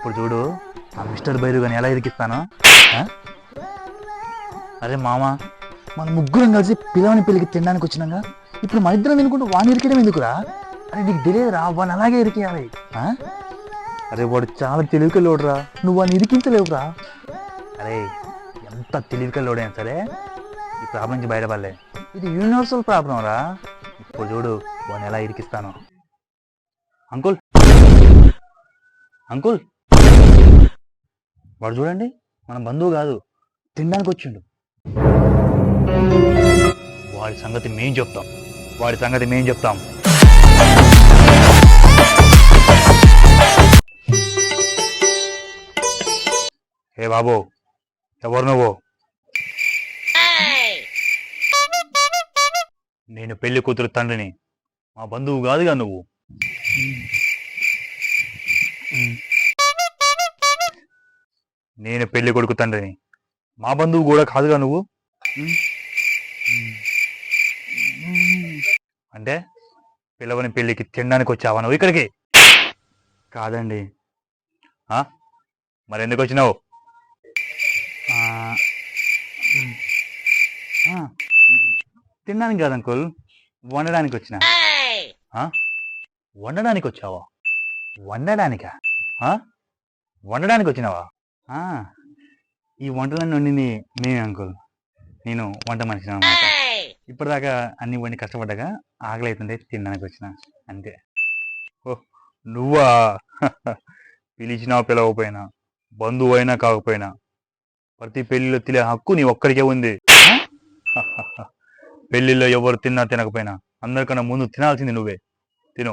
ఇప్పుడు చూడు ఆ మిస్టర్ బైరు కానీ ఎలా ఇరికిస్తాను ఆ? అరే మామ మన ముగ్గురం కలిసి పిల్లవని పెళ్ళికి తినడానికి వచ్చినాగా ఇప్పుడు మన ఇద్దరం తినుకుంటూ వాడిని ఇరికడం ఎందుకురా? అరే నీకు తెలియదురా వాడిని అలాగే ఇరికేయాలి ఆ? అరే వాడు చాలా తెలివికల్లోడురా నువ్వు వాడిని ఇరికించలేవురా అరే ఎంత తెలివికల్లోడైనా సరే ఈ ప్రాబ్లం నుంచి బయటపడలే. ఇది యూనివర్సల్ ప్రాబ్లం రా ఇప్పుడు చూడు వాడిని ఎలా ఇరికిస్తాను అంకుల్! అంకుల్! వాడు చూడండి మన బంధువు కాదు తినడానికి వచ్చిండు వాడి సంగతి మేం చెప్తాం. వాడి సంగతి మేం చెప్తాం. ఏ బాబు ఎవరు నువ్వు? నేను పెళ్ళి కూతురు తండ్రిని. మా బంధువు కాదుగా నువ్వు. నేను పెళ్ళి కొడుకు తండ్రిని. మా బంధువు కూడా కాదుగా నువ్వు? అంటే పిల్లవని పెళ్ళికి తినడానికి వచ్చావా నువ్వు ఇక్కడికి? కాదండి. మరి ఎందుకు వచ్చినావు? తినడానికి కాదు అంకుల్. వండడానికి వచ్చిన. వండడానికి వచ్చావా? వండడానికా? వండడానికి వచ్చినావా? ఈ వంటలన్నీ వండింది నేనే అంకుల్. నేను వంట మనిషిని అనమాట ఇప్పటిదాకా అన్ని వండి కష్టపడ్డాక ఆకలి అవుతుంటే తినడానికి వచ్చిన. అంతే. ఓ నువ్వా? పిలిచినా పిలవకపోయినా బంధువు అయినా కాకపోయినా ప్రతి పెళ్ళిలో తినే హక్కు నీ ఒక్కడికే ఉంది? పెళ్ళిలో ఎవరు తిన్నా తినకపోయినా అందరికన్నా ముందు తినాల్సింది నువ్వే. తిను.